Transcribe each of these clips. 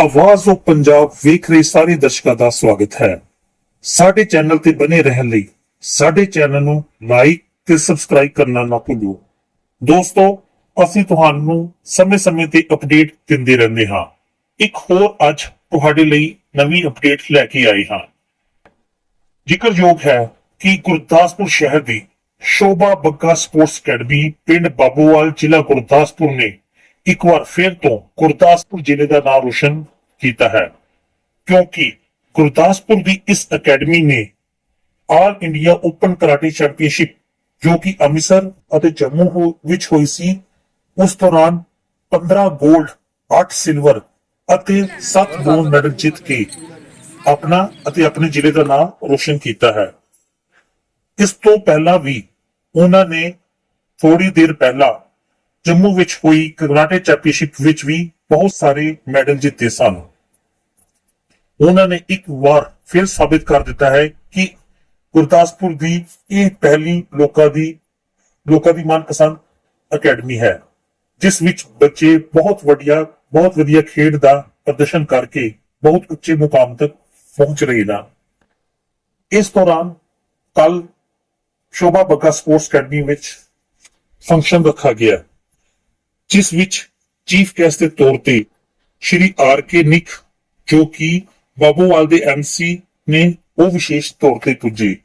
ਆਵਾਜ਼ ਆਫ ਪੰਜਾਬ ਵੇਖ ਰਹੇ ਸਾਰੇ ਦਰਸ਼ਕਾਂ ਦਾ ਸਵਾਗਤ ਹੈ। ਸਾਡੇ ਚੈਨਲ ਤੇ ਬਨੇ ਰਹਿਣ ਲਈ ਸਾਡੇ ਚੈਨਲ ਨੂੰ ਲਾਈਕ ਤੇ ਸਬਸਕ੍ਰਾਈਬ ਕਰਨਾ ਨਾ ਭੁੱਲੋ। ਦੋਸਤੋ, ਅਸੀਂ ਤੁਹਾਨੂੰ ਸਮੇਂ-ਸਮੇਂ ਤੇ ਅਪਡੇਟ ਦਿੰਦੇ ਰਹਿੰਦੇ ਹਾਂ। ਇੱਕ ਹੋਰ ਅੱਜ ਤੁਹਾਡੇ ਲਈ ਨਵੀਂ ਅਪਡੇਟ ਲੈ ਕੇ ਆਏ ਹਾਂ। ਜ਼ਿਕਰਯੋਗ ਹੈ ਕਿ ਗੁਰਦਾਸਪੁਰ ਸ਼ਹਿਰ ਦੀ ਸ਼ੋਭਾ ਬੱਗਾ ਸਪੋਰਟਸ ਅਕੈਡਮੀ ਪਿੰਡ ਬਾਬੂਵਾਲ ਜ਼ਿਲ੍ਹਾ ਗੁਰਦਾਸਪੁਰ ਨੇ ਇੱਕ ਵਾਰ ਫਿਰ ਤੋਂ ਗੁਰਦਾਸਪੁਰ ਜ਼ਿਲ੍ਹੇ ਦਾ ਨਾਮ ਰੋਸ਼ਨ ਕੀਤਾ ਹੈ। ਕਿਉਂਕਿ ਗੁਰਦਾਸਪੁਰ ਦੀ ਇਸ ਅਕੈਡਮੀ ਨੇ all India open karate championship ਜੋ ਕਿ ਅੰਮ੍ਰਿਤਸਰ ਅਤੇ ਜੰਮੂ ਹੋ- ਵਿੱਚ ਹੋਈ ਸੀ, ਉਸ ਦੌਰਾਨ 15 골ਡ 8 ਸਿਲਵਰ ਅਤੇ 7 ਬ੍ਰੌਂਜ਼ ਮੈਡਲ ਜਿੱਤ ਕੇ ਆਪਣਾ ਅਤੇ ਆਪਣੇ ਜ਼ਿਲ੍ਹੇ ਦਾ ਨਾਮ ਰੋਸ਼ਨ ਕੀਤਾ ਹੈ। ਇਸ ਤੋਂ ਪਹਿਲਾਂ ਵੀ ਉਹਨਾਂ ਨੇ ਥੋੜੀ ਦੇਰ ਪਹਿਲਾਂ ਜੰਮੂ ਵਿੱਚ ਹੋਈ ਕਰਾਟੇ ਚੈਂਪੀਅਨਸ਼ਿਪ ਵਿੱਚ ਵੀ ਬਹੁਤ ਸਾਰੇ ਮੈਡਲ ਜਿੱਤੇ ਸਨ। ਉਹਨਾਂ ਨੇ ਇੱਕ ਵਾਰ ਫਿਰ ਸਾਬਿਤ ਕਰ ਦਿੱਤਾ ਹੈ ਕਿ ਗੁਰਦਾਸਪੁਰ ਦੀ ਇਹ ਪਹਿਲੀ ਲੋਕਾਂ ਦੀ ਲੋਕਾਂ ਦੀ ਮਨਪਸੰਦ ਅਕੈਡਮੀ ਹੈ, ਜਿਸ ਵਿੱਚ ਬੱਚੇ ਬਹੁਤ ਵਧੀਆ ਬਹੁਤ ਵਧੀਆ ਖੇਡ ਦਾ ਪ੍ਰਦਰਸ਼ਨ ਕਰਕੇ ਬਹੁਤ ਉੱਚੇ ਮੁਕਾਮ ਤੱਕ ਪਹੁੰਚ ਰਹੇ ਹਨ ਇਸ ਦੌਰਾਨ ਕੱਲ ਸ਼ੋਭਾ ਬੱਗਾ ਸਪੋਰਟਸ ਅਕੈਡਮੀ ਵਿੱਚ ਫੰਕਸ਼ਨ ਰੱਖਾ ਗਿਆ, ਜਿਸ ਵਿੱਚ ਚੀਫ ਗੈਸਟ ਦੇ ਤੌਰ ਤੇ ਸ਼੍ਰੀ ਆਰ ਕੇ ਨਿਕ ਜੋ ਕਿ ਬਾਬੂਵਾਲ ਦੇ ਐਮਸੀ ਨੇ ਉਹ ਵਿਸ਼ੇਸ਼ ਤੌਰ ਤੇ ਪੁੱਜੇ।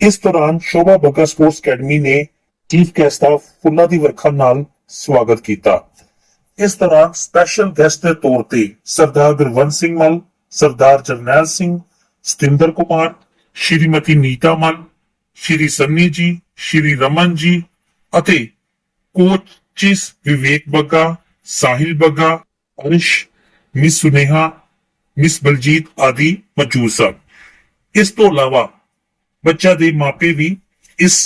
ਇਸ ਦੌਰਾਨ ਸ਼ੋਭਾ ਬੱਗਾ ਸਪੋਰਟਸ ਅਕੈਡਮੀ ਨੇ ਚੀਫ ਗੈਸਟ ਦਾ ਫੁੱਲਾਂ ਦੀ ਵਰਖਾ ਨਾਲ ਸਵਾਗਤ ਕੀਤਾ। ਇਸ ਦੌਰਾਨ ਸਪੈਸ਼ਲ ਗੈਸਟ ਦੇ ਤੌਰ ਤੇ ਸਰਦਾਰ ਗੁਰਵੰਤ ਸਿੰਘ ਮਲ, ਸਰਦਾਰ ਜਰਨੈਲ ਸਿੰਘ, ਸਤਿੰਦਰ ਕੁਮਾਰ, ਸ਼੍ਰੀਮਤੀ ਨੀਤਾ ਮਲ, ਸ਼੍ਰੀ ਸੰਨੀ ਜੀ, ਸ਼੍ਰੀ ਰਮਨ ਜੀ ਅਤੇ coaches Vivek Bagga Sahil Bagga Arish miss Suneha, miss Baljeet ਆਦਿ ਮੌਜੂਦ ਸਨ। ਇਸ ਤੋਂ ਇਲਾਵਾ ਬੱਚਾ ਦੇ ਮਾਪੇ ਵੀ ਇਸ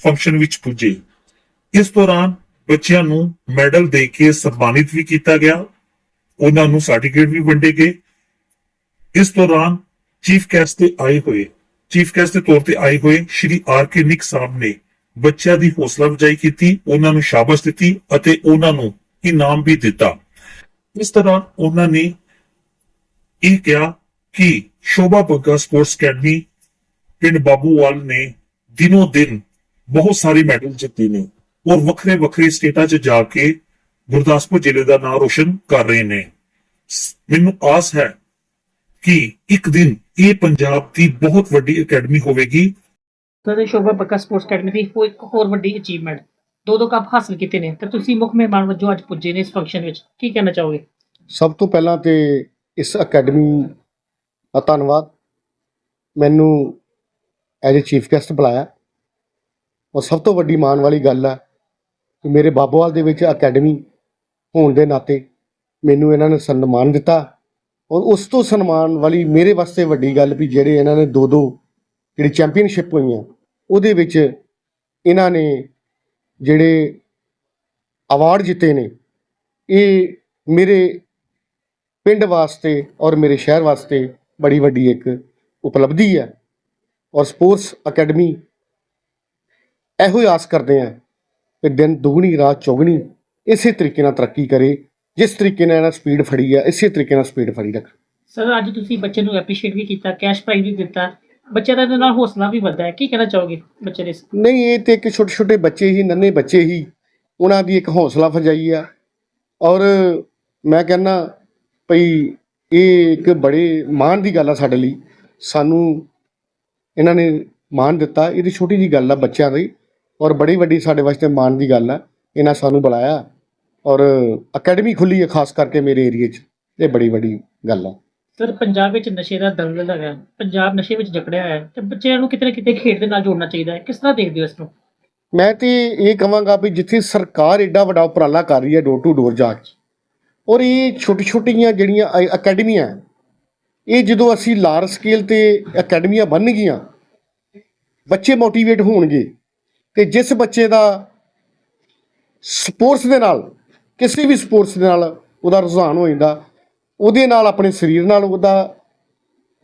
ਫੰਕਸ਼ਨ ਵਿੱਚ ਪੁੱਜੇ। ਇਸ ਦੌਰਾਨ ਬੱਚਿਆਂ ਨੂੰ ਮੈਡਲ ਦੇ ਕੇ ਸਨਮਾਨਿਤ ਵੀ ਕੀਤਾ ਗਿਆ। ਉਹਨਾਂ ਨੂੰ ਸਰਟੀਫਿਕੇਟ ਵੀ ਵੰਡੇ ਗਏ। ਇਸ ਦੌਰਾਨ ਚੀਫ ਗੈਸਟ ਤੇ ਆਏ ਹੋਏ, ਚੀਫ ਗੈਸਟ ਦੇ ਤੌਰ ਤੇ ਆਏ ਹੋਏ ਸ਼੍ਰੀ ਆਰ ਕੇ ਨਿਕ ਸਾਹਿਬ ਨੇ ਬੱਚਿਆਂ ਦੀ ਹੌਸਲਾ ਅਫਜ਼ਾਈ ਕੀਤੀ, ਉਹਨਾਂ ਨੂੰ ਸ਼ਾਬਾਸ਼ ਦਿੱਤੀ ਅਤੇ ਉਹਨਾਂ ਨੂੰ ਇਨਾਮ ਵੀ ਦਿੱਤਾ। ਇਸ ਤਰ੍ਹਾਂ ਉਹਨਾਂ ਨੇ ਇਹ ਕਿਹਾ ਕਿ ਸ਼ੋਭਾ ਬੱਗਾ ਸਪੋਰਟਸ ਅਕੈਡਮੀ ਪਿੰਡ ਬਾਬੂਵਾਲ ਨੇ ਦਿਨੋ ਦਿਨ ਬਹੁਤ ਸਾਰੇ ਮੈਡਲ ਜਿੱਤੇ ਨੇ ਔਰ ਵੱਖਰੇ ਵੱਖਰੇ ਸਟੇਟਾਂ 'ਚ ਜਾ ਕੇ ਗੁਰਦਾਸਪੁਰ ਜ਼ਿਲ੍ਹੇ ਦਾ ਨਾਮ ਰੋਸ਼ਨ ਕਰ ਰਹੇ ਨੇ। ਮੈਨੂੰ ਆਸ ਹੈ ਕਿ ਇੱਕ ਦਿਨ ਇਹ ਪੰਜਾਬ ਦੀ ਬਹੁਤ ਵੱਡੀ ਅਕੈਡਮੀ ਹੋਵੇਗੀ। Sir Shobha Bagga sports academy ਦੀ ਇੱਕ ਹੋਰ ਵੱਡੀ ਅਚੀਵਮੈਂਟ ਦੋ ਦੋ ਕੱਪ ਹਾਸਲ ਕੀਤੇ ਨੇ। ਤੇ ਤੁਸੀਂ ਮੁੱਖ ਮਹਿਮਾਨ ਵਜੋਂ ਅੱਜ ਪੁੱਜੇ ਨੇ ਇਸ ਫੰਕਸ਼ਨ ਵਿੱਚ। ਕੀ ਕਹਿਣਾ ਚਾਹੋਗੇ? ਸਭ ਤੋਂ ਪਹਿਲਾਂ ਤੇ ਇਸ ਅਕੈਡਮੀ ਦਾ ਧੰਨਵਾਦ। ਮੈਨੂੰ ਐਜ਼ ਅ ਚੀਫ ਗੈਸਟ ਬੁਲਾਇਆ। ਔਰ ਸਭ ਤੋਂ ਵੱਡੀ ਮਾਣ ਵਾਲੀ ਗੱਲ ਹੈ ਕਿ ਮੇਰੇ ਬਾਬੋਵਾਲ ਦੇ ਵਿੱਚ ਅਕੈਡਮੀ ਹੋਣ ਦੇ ਨਾਤੇ ਮੈਨੂੰ ਇਹਨਾਂ ਨੇ ਸਨਮਾਨ ਦਿੱਤਾ। ਔਰ ਉਸ ਤੋਂ ਸਨਮਾਨ ਵਾਲੀ ਮੇਰੇ ਵਾਸਤੇ ਵੱਡੀ ਗੱਲ ਵੀ ਜਿਹੜੇ ਇਹਨਾਂ ਨੇ ਦੋ ਦੋ ਜਿਹੜੀ ਚੈਂਪੀਅਨਸ਼ਿਪ ਹੋਈਆਂ, ਉਹਦੇ ਵਿੱਚ ਇਹਨਾਂ ਨੇ ਜਿਹੜੇ ਅਵਾਰਡ ਜਿੱਤੇ ਨੇ, ਇਹ ਮੇਰੇ ਪਿੰਡ ਵਾਸਤੇ ਔਰ ਮੇਰੇ ਸ਼ਹਿਰ ਵਾਸਤੇ ਬੜੀ ਵੱਡੀ ਇੱਕ ਉਪਲਬਧੀ ਹੈ ਔਰ ਸਪੋਰਟਸ ਅਕੈਡਮੀ ਇਹੋ ਹੀ ਆਸ ਕਰਦੇ ਆ ਕਿ ਦਿਨ ਦੁਗਣੀ, ਰਾਤ ਚੌਗਣੀ ਇਸੇ ਤਰੀਕੇ ਨਾਲ ਤਰੱਕੀ ਕਰੇ, ਜਿਸ ਤਰੀਕੇ ਨਾਲ ਇਹਨਾਂ ਸਪੀਡ ਫੜੀ ਹੈ ਇਸੇ ਤਰੀਕੇ ਨਾਲ ਸਪੀਡ ਫੜੀ ਰੱਖ ਸਰ ਅੱਜ ਤੁਸੀਂ ਬੱਚੇ ਨੂੰ ਐਪਰੀਸ਼ੀਏਟ ਵੀ ਕੀਤਾ ਕੈਸ਼ ਪ੍ਰਾਈਜ਼ ਵੀ ਦਿੱਤਾ ਬੱਚਿਆਂ ਦਾ ਇਹਦੇ ਨਾਲ ਹੌਸਲਾ ਵੀ ਵੱਧਦਾ ਹੈ। ਕੀ ਕਹਿਣਾ ਚਾਹੋਗੇ ਬੱਚੇ ਦੇ ਨਹੀਂ, ਇਹ ਤੇ ਇੱਕ ਛੋਟੇ ਛੋਟੇ ਬੱਚੇ ਹੀ ਨੰਨੇ ਬੱਚੇ ਹੀ, ਉਹਨਾਂ ਦੀ ਇੱਕ ਹੌਸਲਾ ਫਜਾਈ ਆ। ਔਰ ਮੈਂ ਕਹਿੰਦਾ ਭਈ ਇਹ ਇੱਕ ਬੜੇ ਮਾਣ ਦੀ ਗੱਲ ਆ ਸਾਡੇ ਲਈ। ਸਾਨੂੰ ਇਹਨਾਂ ਨੇ ਮਾਣ ਦਿੱਤਾ। ਇਹਦੀ ਛੋਟੀ ਜੀ ਗੱਲ ਆ ਬੱਚਿਆਂ ਦੀ। ਔਰ ਬੜੀ ਵੱਡੀ ਸਾਡੇ ਵਾਸਤੇ ਮਾਣ ਦੀ ਗੱਲ ਆ। ਇਹਨਾਂ ਸਾਨੂੰ ਬੁਲਾਇਆ। ਔਰ ਅਕੈਡਮੀ ਖੁੱਲੀ ਹੈ ਖਾਸ ਕਰਕੇ ਮੇਰੇ ਏਰੀਏ 'ਚ। ਇਹ ਬੜੀ ਵੱਡੀ ਗੱਲ ਆ। ਸਰ, ਪੰਜਾਬ ਵਿੱਚ ਨਸ਼ੇ ਦਾ ਦਲਦਲ ਹੈਗਾ। ਪੰਜਾਬ ਨਸ਼ੇ ਵਿੱਚ ਜਕੜਿਆ ਹੋਇਆ ਹੈ ਤੇ ਬੱਚਿਆਂ ਨੂੰ ਕਿਤੇ ਨਾ ਕਿਤੇ ਖੇਡ ਦੇ ਨਾਲ ਜੋੜਨਾ ਚਾਹੀਦਾ ਹੈ। ਕਿਸ ਤਰ੍ਹਾਂ ਦੇਖਦੇ ਹੋ ਇਸ ਨੂੰ? ਮੈਂ ਤੇ ਇਹ ਕਹਾਂਗਾ ਵੀ ਜਿੱਥੇ ਸਰਕਾਰ ਏਡਾ ਵੱਡਾ ਉਪਰਾਲਾ ਕਰ ਰਹੀ ਹੈ ਡੋਰ ਟੂ ਡੋਰ ਜਾਂਚ ਔਰ ਇਹ ਛੋਟੀ ਛੋਟੀਆਂ ਜਿਹੜੀਆਂ ਅਕੈਡਮੀਆਂ ਇਹ ਜਦੋਂ ਅਸੀਂ ਲਾਰਜ ਸਕੇਲ ਤੇ ਅਕੈਡਮੀਆਂ ਬਣਨਗੀਆਂ, ਬੱਚੇ ਮੋਟੀਵੇਟ ਹੋਣਗੇ ਤੇ ਜਿਸ ਬੱਚੇ ਦਾ ਸਪੋਰਟਸ ਦੇ ਨਾਲ, ਕਿਸੇ ਵੀ ਸਪੋਰਟਸ ਦੇ ਨਾਲ ਉਹਦਾ ਰੁਝਾਨ ਹੋ ਜਾਂਦਾ ਉਹਦੇ ਨਾਲ ਆਪਣੇ ਸਰੀਰ ਨਾਲ ਉਹਦਾ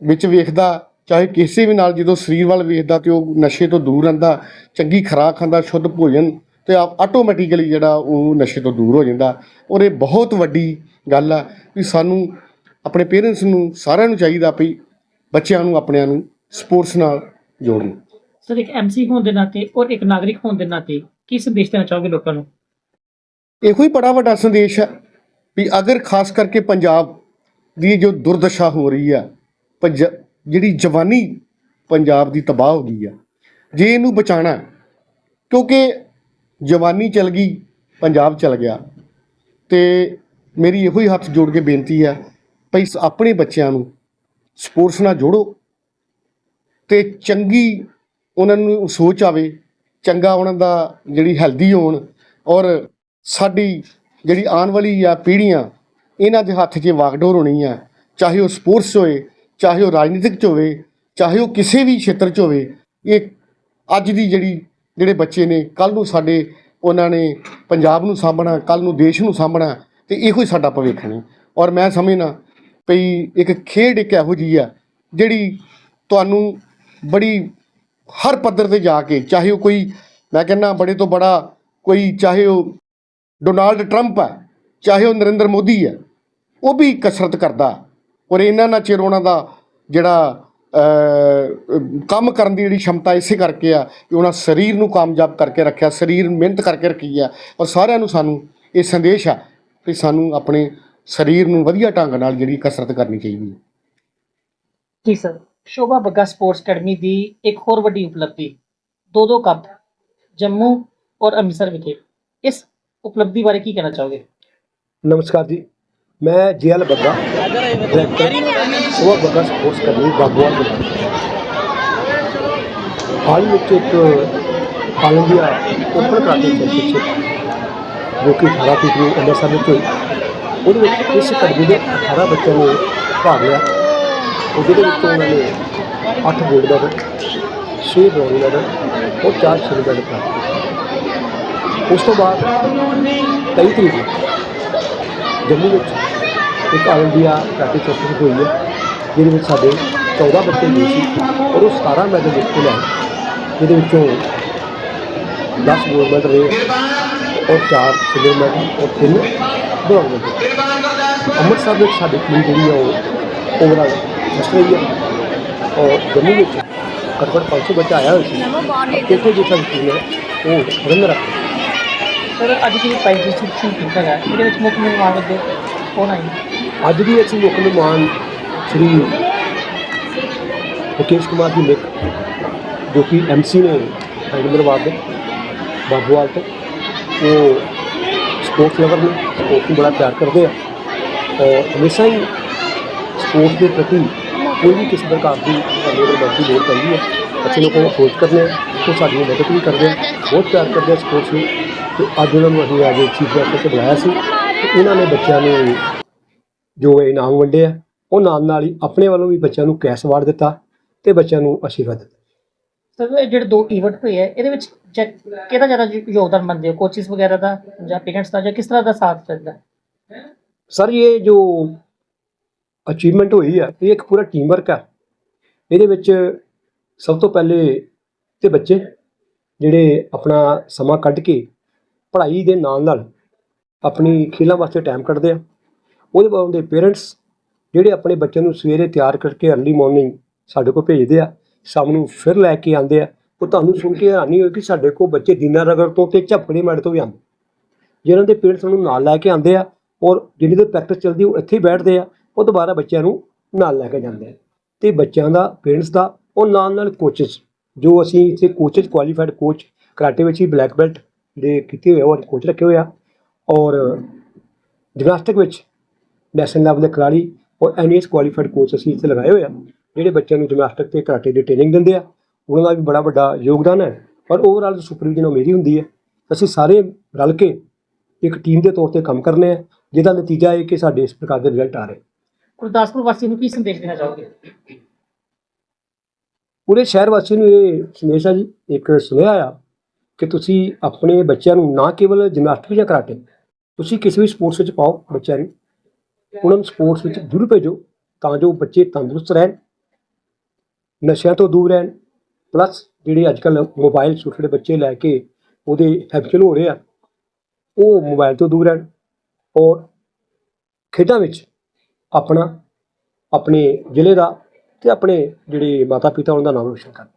ਵਿੱਚ ਵੇਖਦਾ ਚਾਹੇ ਕਿਸੇ ਵੀ ਨਾਲ ਜਦੋਂ ਸਰੀਰ ਵੱਲ ਵੇਖਦਾ ਤੇ ਉਹ ਨਸ਼ੇ ਤੋਂ ਦੂਰ ਰਹਿੰਦਾ ਚੰਗੀ ਖੁਰਾਕ ਖਾਂਦਾ ਸ਼ੁੱਧ ਭੋਜਨ ਤੇ ਆਟੋਮੈਟਿਕਲੀ ਜਿਹੜਾ ਉਹ ਨਸ਼ੇ ਤੋਂ ਦੂਰ ਹੋ ਜਾਂਦਾ। ਔਰ ਇਹ ਬਹੁਤ ਵੱਡੀ ਗੱਲ ਆ ਵੀ ਸਾਨੂੰ ਆਪਣੇ ਪੇਰੈਂਟਸ ਨੂੰ ਸਾਰਿਆਂ ਨੂੰ ਚਾਹੀਦਾ ਵੀ ਬੱਚਿਆਂ ਨੂੰ ਆਪਣਿਆਂ ਨੂੰ ਸਪੋਰਟਸ ਨਾਲ ਜੋੜਨ। ਸਰ ਇੱਕ ਐਮਸੀ ਹੋਣ ਦੇ ਨਾਤੇ ਔਰ ਇੱਕ ਨਾਗਰਿਕ ਹੋਣ ਦੇ ਨਾਤੇ ਕੀ ਸੰਦੇਸ਼ ਦੇਣਾ ਚਾਹੋਗੇ ਲੋਕਾਂ ਨੂੰ? ਇਹੋ ਹੀ ਬੜਾ ਵੱਡਾ ਸੰਦੇਸ਼ ਹੈ ਵੀ ਅਗਰ ਖਾਸ ਕਰਕੇ ਪੰਜਾਬ ਦੀ ਜੋ ਦੁਰਦਸ਼ਾ ਹੋ ਰਹੀ ਆ, ਪੰਜ- ਜਿਹੜੀ ਜਵਾਨੀ ਪੰਜਾਬ ਦੀ ਤਬਾਹ ਹੋ ਗਈ ਆ, ਜੇ ਇਹਨੂੰ ਬਚਾਣਾ ਕਿਉਂਕਿ ਜਵਾਨੀ ਚਲ ਗਈ, ਪੰਜਾਬ ਚਲ ਗਿਆ, ਤੇ ਮੇਰੀ ਇਹੋ ਹੀ ਹੱਥ ਜੋੜ ਕੇ ਬੇਨਤੀ ਹੈ ਭਈ ਆਪਣੇ ਬੱਚਿਆਂ ਨੂੰ ਸਪੋਰਟਸ ਨਾਲ ਜੋੜੋ, ਤੇ ਚੰਗੀ ਉਹਨਾਂ ਨੂੰ ਸੋਚ ਆਵੇ, ਚੰਗਾ ਉਹਨਾਂ ਦਾ ਜਿਹੜੀ ਹੈਲਦੀ ਹੋਣ, ਔਰ ਸਾਡੀ ਜਿਹੜੀ ਆਉਣ ਵਾਲੀ ਆ ਪੀੜ੍ਹੀਆਂ ਇਹਨਾਂ ਦੇ ਹੱਥ 'ਚ ਵਾਗਡੋਰ ਹੋਣੀ ਆ, ਚਾਹੇ ਉਹ ਸਪੋਰਟਸ 'ਚ ਹੋਵੇ ਚਾਹੇ ਉਹ ਰਾਜਨੀਤਿਕ 'ਚ ਹੋਵੇ, ਚਾਹੇ ਉਹ ਕਿਸੇ ਵੀ ਖੇਤਰ 'ਚ ਹੋਵੇ, ਇਹ ਅੱਜ ਦੀ ਜਿਹੜੀ, ਜਿਹੜੇ ਬੱਚੇ ਨੇ ਕੱਲ ਨੂੰ ਸਾਡੇ, ਉਹਨਾਂ ਨੇ ਪੰਜਾਬ ਨੂੰ ਸਾਂਭਣਾ ਕੱਲ ਨੂੰ ਦੇਸ਼ ਨੂੰ ਸਾਂਭਣਾ, ਤੇ ਇਹੋ ਹੀ ਸਾਡਾ ਭਵਿੱਖ ਨੇ। ਔਰ ਮੈਂ ਸਮਝਣਾ ਪਈ, ਇੱਕ ਖੇਡ ਇੱਕ ਇਹੋ ਜਿਹੀ ਆ, ਜਿਹੜੀ ਤੁਹਾਨੂੰ ਬੜੀ, ਹਰ ਪੱਧਰ ਤੇ ਜਾ ਕੇ, ਚਾਹੇ ਉਹ ਕੋਈ, ਮੈਂ ਕਹਿੰਦਾ ਬੜੇ ਤੋਂ ਬੜਾ ਕੋਈ, ਚਾਹੇ ਉਹ ਡੋਨਾਲਡ ਟਰੰਪ ਹੈ ਚਾਹੇ ਉਹ ਨਰਿੰਦਰ ਮੋਦੀ ਹੈ, ਉਹ ਵੀ ਕਸਰਤ ਕਰਦਾ। ਔਰ ਇਹਨਾਂ ਨਾਲ ਚਿਰ ਉਹਨਾਂ ਦਾ ਜਿਹੜਾ ਕੰਮ ਕਰਨ ਦੀ ਜਿਹੜੀ ਸ਼ਮਤਾ ਇਸੇ ਕਰਕੇ ਆ ਕਿ ਉਹਨਾਂ ਸਰੀਰ ਨੂੰ ਕਾਮਯਾਬ ਕਰਕੇ ਰੱਖਿਆ, ਸਰੀਰ ਮਿਹਨਤ ਕਰਕੇ ਰੱਖੀ ਆ। ਔਰ ਸਾਰਿਆਂ ਨੂੰ ਸਾਨੂੰ ਇਹ ਸੰਦੇਸ਼ ਆ ਕਿ ਸਾਨੂੰ ਆਪਣੇ ਸਰੀਰ ਨੂੰ ਵਧੀਆ ਢੰਗ ਨਾਲ ਜਿਹੜੀ ਕਸਰਤ ਕਰਨੀ ਚਾਹੀਦੀ ਹੈ। ਜੀ sir, Shobha Bagga sports academy ਦੀ ਇੱਕ ਹੋਰ ਵੱਡੀ ਉਪਲਬਧੀ, ਦੋ ਦੋ ਕੱਪ ਜੰਮੂ ਔਰ ਅੰਮ੍ਰਿਤਸਰ ਵਿਖੇ। ਇਸ ਉਪਲਬਧੀ ਬਾਰੇ ਕੀ ਕਹਿਣਾ ਚਾਹੋਗੇ? ਨਮਸਕਾਰ ਜੀ। ਮੈਂ GL Bagga director Shobha Bagga sports academy Bagwal hall ਵਿੱਚ ਇੱਕ all India open karate championship ਜੋ ਕਿ 18 ਤਰੀਕ ਨੂੰ ਅੰਮ੍ਰਿਤਸਰ ਵਿੱਚ ਹੋਈ। ਉਹਦੇ ਵਿੱਚ ਇਸ ਅਕੈਡਮੀ ਦੇ 18 ਬੱਚਿਆਂ ਨੇ ਭਾਗ ਲਿਆ। ਉਹਦੇ ਵਿੱਚ ਉਹਨਾਂ ਨੇ 8 ਗੋਲਡ ਮੈਡਲ 6 ਬ੍ਰੌਂਜ਼ ਮੈਡਲ ਔਰ 4 ਸਿਲਵਰ ਮੈਡਲ ਪ੍ਰਾਪਤ ਉਸ ਤੋਂ ਬਾਅਦ 23 ਤਰੀਕ ਨੂੰ ਜੰਮੂ ਵਿੱਚ ਇੱਕ ਆਲ ਇੰਡੀਆ ਕਰਾਟੇ ਚੈਂਪੀਅਨਸ਼ਿਪ ਹੋਈ ਹੈ ਜਿਹਦੇ ਵਿੱਚ ਸਾਡੇ 14 ਬੱਚੇ ਗਏ ਸੀ ਔਰ ਉਹ 17 ਮੈਡਲ ਜਿੱਤ ਕੇ ਲਿਆਏ ਜਿਹਦੇ ਵਿੱਚੋਂ 10 ਗੋਲਡ ਮੈਡਲ ਰਹੇ ਔਰ 4 ਸਿਲਵਰ ਮੈਡਲ ਔਰ 3 ਬ੍ਰੌਂਜ਼ ਮੈਡਲ ਅੰਮ੍ਰਿਤਸਰ ਵਿੱਚ ਸਾਡੀ ਟੀਮ ਜਿਹੜੀ ਆ ਉਹ ਓਵਰਆਲ ਫਸਟ ਰਹੀ ਹੈ ਔਰ ਜੰਮੂ ਵਿੱਚ ਘੱਟੋ ਘੱਟ 500 ਬੱਚਾ ਆਇਆ ਹੋਇਆ ਸੀ ਇੱਥੇ ਜੋ ਸਾਡੀ ਟੀਮ ਹੈ ਉਹ ਰੰਗ ਰੱਖ ਸਰ ਅੱਜ ਦੀ ਪ੍ਰਾਈਜ਼ ਡਿਸਟ੍ਰੀਬਿਊਸ਼ਨ ਕੀਤਾ ਗਿਆ ਇਹਦੇ ਵਿੱਚ ਮੁੱਖ ਮਹਿਮਾਨ ਵਜੋਂ ਕੌਣ ਆਏ ਅੱਜ ਦੀ ਅਸੀਂ ਮੁੱਖ ਮਹਿਮਾਨ ਸ੍ਰੀ ਮੁਕੇਸ਼ ਕੁਮਾਰ ਜੀ ਮਿੱਕ ਜੋ ਕਿ ਐਮਸੀ ਨੇ ਹੈਦਰਾਬਾਦ ਦੇ ਬਾਬੂਵਾਲ ਤੋਂ ਉਹ ਸਪੋਰਟਸ ਲਵਰ ਨੇ ਸਪੋਰਟ ਨੂੰ ਬੜਾ ਪਿਆਰ ਕਰਦੇ ਆ ਔਰ ਹਮੇਸ਼ਾ ਹੀ ਸਪੋਰਟਸ ਦੇ ਪ੍ਰਤੀ ਕੋਈ ਵੀ ਕਿਸੇ ਪ੍ਰਕਾਰ ਦੀ ਸਾਨੂੰ ਅਗਰ ਮਦਦ ਦੀ ਲੋੜ ਪੈਂਦੀ ਹੈ ਅਸੀਂ ਲੋਕਾਂ ਨੂੰ ਅਪਰੋਚ ਕਰਦੇ ਹਾਂ ਉਹ ਸਾਡੀ ਮਦਦ ਵੀ ਕਰਦੇ ਆ ਬਹੁਤ ਪਿਆਰ ਕਰਦੇ ਆ ਸਪੋਰਟਸ ਨੂੰ ਤੇ ਅੱਜ ਉਹਨਾਂ ਨੂੰ ਅਸੀਂ ਅੱਜ ਚੀਫ ਗੈਸਟ ਤੇ ਬੁਲਾਇਆ ਸੀ ਤੇ ਉਹਨਾਂ ਨੇ ਬੱਚਿਆਂ ਨੂੰ ਜੋ ਇਨਾਮ ਵੰਡੇ ਆ ਉਹ ਨਾਲ ਨਾਲ ਹੀ ਆਪਣੇ ਵੱਲੋਂ ਵੀ ਬੱਚਿਆਂ ਨੂੰ ਕੈਸ਼ ਅਵਾਰਡ ਦਿੱਤਾ ਤੇ ਬੱਚਿਆਂ ਨੂੰ ਆਸ਼ੀਰਵਾਦ ਦਿੱਤਾ। ਸਰ ਇਹ ਜਿਹੜੇ ਦੋ ਇਵੈਂਟ ਹੋਏ ਆ ਇਹਦੇ ਵਿੱਚ ਜੈ- ਕਿਹਦਾ ਜ਼ਿਆਦਾ ਯੋਗਦਾਨ ਮੰਨਦੇ ਹੋ? ਕੋਚਿਸ ਵਗੈਰਾ ਦਾ ਜਾਂ ਪੇਰੈਂਟਸ ਦਾ ਜਾਂ ਕਿਸ ਤਰ੍ਹਾਂ ਦਾ ਸਾਥ ਚੱਲਦਾ ਸਰ ਇਹ ਜੋ ਅਚੀਵਮੈਂਟ ਹੋਈ ਹੈ ਇਹ ਇੱਕ ਪੂਰਾ ਟੀਮ ਵਰਕ ਹੈ ਇਹਦੇ ਵਿੱਚ ਸਭ ਤੋਂ ਪਹਿਲੇ ਤੇ ਬੱਚੇ ਜਿਹੜੇ ਆਪਣਾ ਸਮਾਂ ਕੱਢ ਕੇ ਪੜ੍ਹਾਈ ਦੇ ਨਾਲ ਨਾਲ ਆਪਣੀ ਖੇਲਾਂ ਵਾਸਤੇ ਟਾਈਮ ਕੱਢਦੇ ਆ। ਉਹਦੇ ਬਾਅਦ ਉਹਦੇ ਪੇਰੈਂਟਸ ਜਿਹੜੇ ਆਪਣੇ ਬੱਚਿਆਂ ਨੂੰ ਸਵੇਰੇ ਤਿਆਰ ਕਰਕੇ ਅਰਲੀ ਮਾਰਨਿੰਗ ਸਾਡੇ ਕੋਲ ਭੇਜਦੇ ਆ, ਸ਼ਾਮ ਨੂੰ ਫਿਰ ਲੈ ਕੇ ਆਉਂਦੇ ਆ। ਉਹ ਤੁਹਾਨੂੰ ਸੁਣ ਕੇ ਹੈਰਾਨੀ ਹੋਈ ਕਿ ਸਾਡੇ ਕੋਲ ਬੱਚੇ ਦੀਨਾ ਦੀਨਾਨਗਰ ਤੋਂ ਤੇ ਝਪਕੜੀ ਮੈਡ ਤੋਂ ਵੀ ਆਉਂਦੇ। ਜਿਹਨਾਂ ਦੇ ਪੇਰੈਂਟਸ ਨੂੰ ਨਾਲ ਲੈ ਕੇ ਆਉਂਦੇ ਆ ਔਰ ਜਿਹੜੀ ਦੇਰ ਪ੍ਰੈਕਟਿਸ ਚੱਲਦੀ ਉਹ ਇੱਥੇ ਹੀ ਬੈਠਦੇ ਆ, ਉਹ ਦੁਬਾਰਾ ਬੱਚਿਆਂ ਨੂੰ ਨਾਲ ਲੈ ਕੇ ਜਾਂਦੇ ਆ। ਤੇ ਬੱਚਿਆਂ ਦਾ ਪੇਰੈਂਟਸ ਦਾ ਉਹ ਨਾਲ ਨਾਲ ਕੋਚਸ ਜੋ ਅਸੀਂ ਇੱਥੇ ਕੋਚਸ ਕੁਆਲੀਫਾਈਡ ਕੋਚ ਕਰਾਟੇ ਵਿੱਚ ਹੀ ਬਲੈਕ ਬੈਲਟ ਦੇ ਕੀਤੇ ਹੋਏ ਆ ਔਰ ਕੋਚ ਰੱਖੇ ਹੋਏ ਆ। ਔਰ ਜਿਮਨਾਸਟਿਕ ਵਿੱਚ ਨੈਸ਼ਨਲ ਲੈਵਲ ਦੇ ਖਿਡਾਰੀ ਔਰ ਐਨਐਸ ਕੁਆਲੀਫਾਈਡ ਕੋਚ ਅਸੀਂ ਇੱਥੇ ਲਗਾਏ ਹੋਏ ਆ ਜਿਹੜੇ ਬੱਚਿਆਂ ਨੂੰ ਜਿਮਨਾਸਟਿਕ ਤੇ ਕਰਾਟੇ ਦੀ ਟ੍ਰੇਨਿੰਗ ਦਿੰਦੇ ਆ। ਉਹਨਾਂ ਦਾ ਵੀ ਬੜਾ ਵੱਡਾ ਯੋਗਦਾਨ ਹੈ। ਪਰ ਓਵਰਆਲ ਸੁਪਰਵਿਜ਼ਨ ਉਹ ਮੇਰੀ ਹੁੰਦੀ ਹੈ। ਅਸੀਂ ਸਾਰੇ ਰਲ ਕੇ ਇੱਕ ਟੀਮ ਦੇ ਤੌਰ ਤੇ ਕੰਮ ਕਰਨੇ ਆ ਜਿਹਦਾ ਨਤੀਜਾ ਇਹ ਕਿ ਸਾਡੇ ਇਸ ਪ੍ਰਕਾਰ ਦੇ ਰਿਜ਼ਲਟ ਆ ਰਹੇ। ਗੁਰਦਾਸਪੁਰ ਵਾਸੀ ਨੂੰ ਕੀ ਸੰਦੇਸ਼ ਦੇਣਾ ਚਾਹੋਗੇ? ਪੂਰੇ ਸ਼ਹਿਰ ਵਾਸੀ ਨੂੰ ਇਹ ਸੰਦੇਸ਼ ਆ ਜੀ ਇੱਕ ਸੁਨੇਹਾ ਆ ਕਿ ਤੁਸੀਂ ਆਪਣੇ ਬੱਚਿਆਂ ਨੂੰ ਨਾ ਕੇਵਲ ਜਿਮਨਾਸਟਿਕ ਜਾਂ ਕਰਾਟੇ, ਤੁਸੀਂ ਕਿਸੇ ਵੀ ਸਪੋਰਟਸ ਵਿੱਚ ਪਾਓ ਬੱਚਿਆਂ ਨੂੰ, ਉਹਨਾਂ ਨੂੰ ਸਪੋਰਟਸ ਵਿੱਚ ਜ਼ਰੂਰ ਭੇਜੋ ਤਾਂ ਜੋ ਬੱਚੇ ਤੰਦਰੁਸਤ ਰਹਿਣ, ਨਸ਼ਿਆਂ ਤੋਂ ਦੂਰ ਰਹਿਣ ਪਲੱਸ ਜਿਹੜੇ ਅੱਜ ਕੱਲ ਮੋਬਾਈਲ ਛੋਟੇ ਬੱਚੇ ਲੈ ਕੇ ਉਹਦੇ ਹੈਬਚੁਅਲ ਹੋ ਰਹੇ ਆ, ਉਹ ਮੋਬਾਈਲ ਤੋਂ ਦੂਰ ਰਹਿਣ ਔਰ ਖੇਡਾਂ ਵਿੱਚ ਆਪਣਾ, ਆਪਣੇ ਜ਼ਿਲ੍ਹੇ ਦਾ ਤੇ ਆਪਣੇ ਜਿਹੜੇ ਮਾਤਾ ਪਿਤਾ ਉਹਨਾਂ ਦਾ ਨਾਮ ਰੋਸ਼ਨ ਕਰਨ।